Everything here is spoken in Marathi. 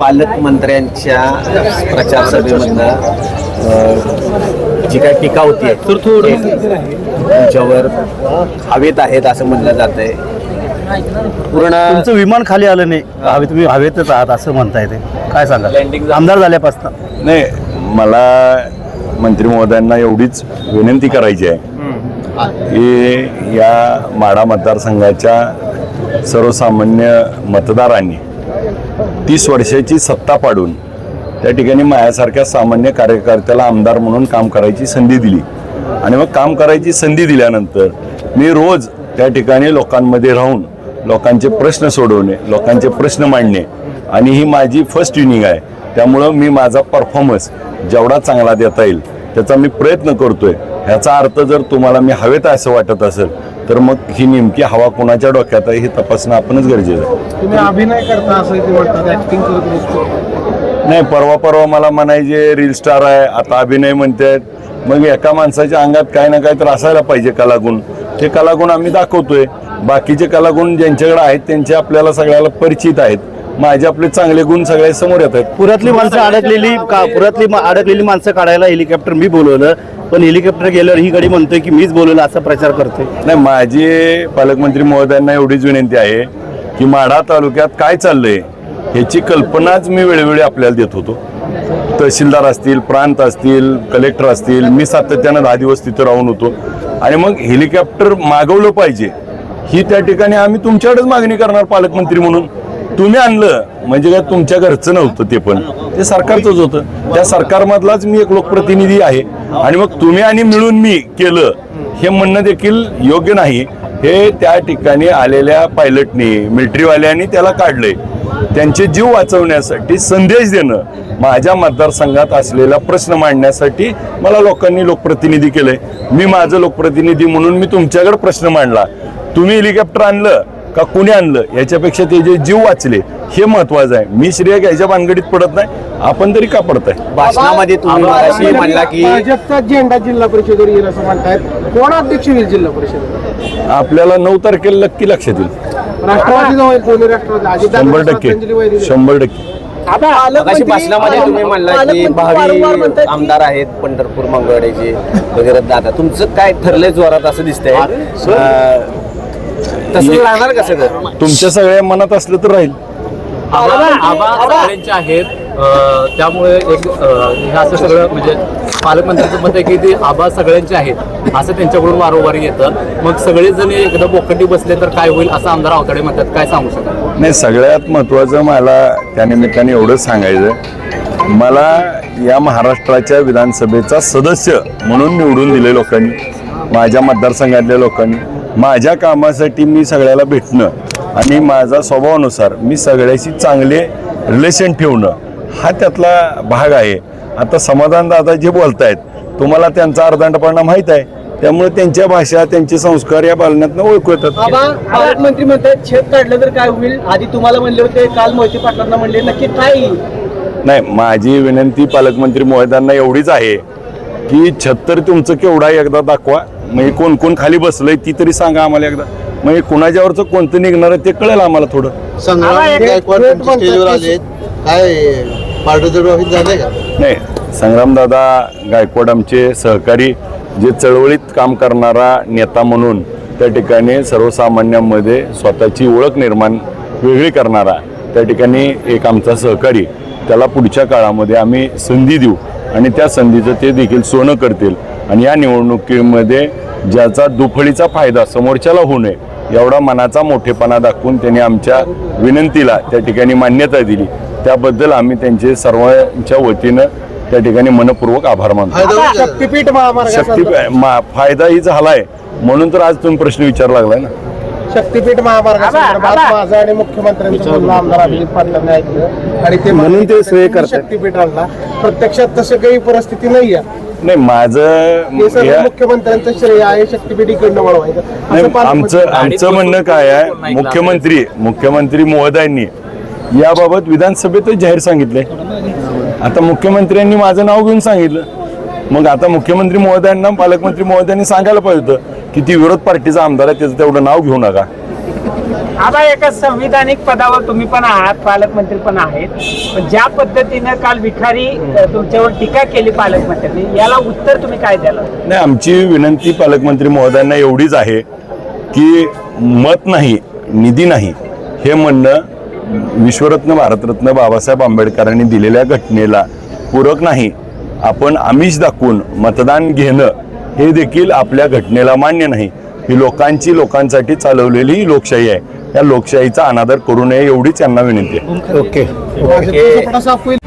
पालकमंत्र्यांच्या प्रचार सभेमधनं जी काय टीका होती तुमच्यावर हवेत आहेत असं म्हणलं जात आहे पूर्ण तुमचं विमान खाली आलं नाही. हवे तुम्ही हवेतच आहात असं म्हणताय ते. काय सांगा आमदार झाल्यापासून. नाही मला मंत्री महोदयांना एवढीच विनंती करायची आहे की या माढा मतदारसंघाच्या सर्वसामान्य मतदारांनी तीस वर्षाची सत्ता पाडून त्या ठिकाणी माझ्यासारख्या सामान्य कार्यकर्त्याला आमदार म्हणून काम करायची संधी दिली. आणि मग काम करायची संधी दिल्यानंतर मी रोज त्या ठिकाणी लोकांमध्ये राहून लोकांचे प्रश्न सोडवणे लोकांचे प्रश्न मांडणे. आणि ही माझी फर्स्ट इनिंग आहे. त्यामुळं मी माझा परफॉर्मन्स जेवढा चांगला देता येईल त्याचा मी प्रयत्न करतोय. ह्याचा अर्थ जर तुम्हाला मी हवेत असं वाटत असेल तर मग ही नेमकी हवा कोणाच्या डोक्यात आहे हे तपासणं आपणच गरजेचं आहे. तुम्ही अभिनय करता असं ते म्हणतात ऍक्टिंग करत नसतो नाही परवा परवा मला म्हणायचे रील स्टार आहे आता अभिनय म्हणतात मग एका माणसाच्या अंगात काही ना काही तर असायला पाहिजे कलागुण. ते कलागुण आम्ही दाखवतोय. बाकीचे कलागुण ज्यांच्याकडे आहेत त्यांचे आपल्याला सगळ्याला परिचित आहेत. माझे आपले चांगले गुण सगळे समोर येत आहेत. पुरातली माणसं अडकलेली का पुरातली मा- अडकलेली माणसं काढायला हेलिकॉप्टर मी बोलवलं पण हेलिकॉप्टर गेल्यावर ही गाडी म्हणतोय की मीच बोलवलं असा प्रचार करतोय. नाही माझी पालकमंत्री महोदयांना एवढीच विनंती आहे की माढा तालुक्यात काय चाललंय ह्याची कल्पनाच मी वेळोवेळी आपल्याला देत होतो. तहसीलदार असतील प्रांत असतील कलेक्टर असतील मी सातत्यानं दहा दिवस तिथं राहून होतो. आणि मग हेलिकॉप्टर मागवलं पाहिजे ही त्या ठिकाणी आम्ही तुमच्याकडेच मागणी करणार पालकमंत्री म्हणून. तुम्ही आणलं म्हणजे काय तुमच्या घरचं नव्हतं ते पण. ते सरकारचंच होतं. त्या सरकारमधलाच मी एक लोकप्रतिनिधी आहे. आणि मग तुम्ही आणि मिळून मी केलं हे म्हणणं देखील योग्य नाही. हे त्या ठिकाणी आलेल्या पायलटनी मिलिटरीवाल्यांनी त्याला काढलंय. त्यांचे जीव वाचवण्यासाठी संदेश देणं माझ्या मतदारसंघात असलेला प्रश्न मांडण्यासाठी मला लोकांनी लोकप्रतिनिधी केलंय. मी माझं लोकप्रतिनिधी म्हणून मी तुमच्याकडे प्रश्न मांडला. तुम्ही हेलिकॉप्टर आणलं का कुणी आणलं? याच्यापेक्षा ते जे जीव वाचले हे महत्वाचं आहे. मी श्रेय घ्यायच्या भानगडीत पडत नाही. आपण तरी का पडताय? भाषणामध्ये तुम्ही मगाशी म्हणला की भाजपचा झेंडा जिल्हा परिषदेवर येईल असं म्हणतायत. कोण अध्यक्ष होईल जिल्हा परिषदेवर? आपल्याला नऊ तारखेला नक्की लक्षात येईल. राष्ट्रवादी होईल कोणी? राष्ट्रवादी शंभर श्रद्धांजली टक्के. शंभर टक्के. मगाशी भाषणामध्ये तुम्ही म्हणला की भावी आमदार आहेत पंढरपूर मंगळवाड्याचे वगैरे दादा. तुमचं काय ठरलंय जोरात असं दिसतंय? अ, तसं राहणार का सगळं? तुमच्या सगळ्या मनात असलं तर राहील. आबा सगळ्यांचे आहेत. अं, त्यामुळे एक अं, हे असं सगळं म्हणजे पालकमंत्र्यांचं मत आहे की ते आबा सगळ्यांचे आहेत. असं त्यांच्याकडून वारंवार येतं. मग सगळेच जण एकदा बोकंडी बसले तर काय होईल असं आमदार आवताडे म्हणतात. काय सांगू शकाल नाही सगळ्यात महत्त्वाचं मला त्या निमित्ताने एवढंच सांगायचं मला या महाराष्ट्राच्या विधानसभेचा सदस्य म्हणून निवडून दिले लोकांनी. माझ्या मतदारसंघातल्या लोकांनी. माझ्या कामासाठी मी सगळ्याला भेटणं आणि माझा स्वभावानुसार मी सगळ्याशी चांगले रिलेशन ठेवणं हा त्यातला भाग आहे. आता समाधान दादा जे बोलतायत तुम्हाला त्यांचा अर्धांडपणा माहीत आहे. त्यामुळे त्यांच्या भाषा त्यांचे संस्कार या पालनातनं ओळखू येतात पालकमंत्री म्हणतात छेद काढलं तर काय होईल? आधी तुम्हाला म्हणले होते काल मोहिते पाटलांना म्हणले नक्की काय नाही माझी विनंती पालकमंत्री महोदयांना एवढीच आहे की छत्तर तुमचं केवढा एकदा दाखवा. म्हणजे कोण कोण खाली बसलंय ती तरी सांगा आम्हाला एकदा. म्हणजे कुणाच्यावरचं कोणतं निघणार आहे ते कळेल आम्हाला थोडं. संग्राम गायकवाड तुमच्या स्टेजवर आले काय पार्टीचं झालंय का? नाही संग्रामदादा गायकवाड आमचे सहकारी जे चळवळीत काम करणारा नेता म्हणून त्या ठिकाणी सर्वसामान्यांमध्ये स्वतःची ओळख निर्माण वेगळी करणारा त्या ठिकाणी एक आमचा सहकारी त्याला पुढच्या काळामध्ये आम्ही संधी देऊ. आणि त्या संधीचं ते देखील सोनं करतील. आणि या निवडणुकीमध्ये ज्याचा दुफळीचा फायदा समोरच्याला होऊ नये एवढा मनाचा मोठेपणा दाखवून त्यांनी आमच्या विनंतीला त्या ठिकाणी मान्यता दिली. त्याबद्दल आम्ही त्यांचे सर्वांच्या वतीनं त्या ठिकाणी मनपूर्वक आभार मानतो. फायदा? शक्तीपीठ महामार्ग शक्ती मा- फायदाही झालाय. म्हणून तर आज तुम्ही प्रश्न विचार लागलाय ना. शक्तीपीठ महामार्गासंदर्भात माझं आणि मुख्यमंत्र्यांचं बोलणं आमदार अभिजित पाटलांनी ऐकलं. आणि ते म्हणून ते श्रेय तुम्ही करतात. शक्तीपीठ आणला प्रत्यक्षात तसं काही परिस्थिती नाही आहे नाही माझं सगळं या- मुख्यमंत्र्यांचं श्रेय आहे शक्तीपीठ इकडनं वळवायचं नाही, असं पालकमंत्री आमचं आमचं म्हणणं काय आहे? मुख्यमंत्री मुख्यमंत्री महोदयांनी याबाबत विधानसभेतच जाहीर सांगितलंय आता मुख्यमंत्र्यांनी माझं नाव घेऊन सांगितलं. मग आता मुख्यमंत्री महोदयांना पालकमंत्री महोदयांनी सांगायला पाहिजे होतं की ती विरोध पार्टीचा आमदार आहे त्याचं तेवढं नाव घेऊ नका. आबा एका संविधानिक पदावर तुम्ही पण आहात पालकमंत्री पण आहेत. पण ज्या पद्धतीनं काल विखारी तुमच्यावर टीका केली पालकमंत्र्यांनी याला उत्तर तुम्ही काय द्याल? नाही आमची विनंती पालकमंत्री महोदयांना एवढीच आहे की मत नाही निधी नाही हे म्हणणं विश्वरत्न भारतरत्न बाबासाहेब आंबेडकरांनी दिलेल्या घटनेला पूरक नाही. आपण आमिष दाखवून मतदान घेणं हे देखील आपल्या घटनेला मान्य नाही. ही लोकांची लोकांसाठी चालवलेली ही लोकशाही आहे. या लोकशाहीचा अनादर करू नये एवढीच यांना विनंती आहे. ओके.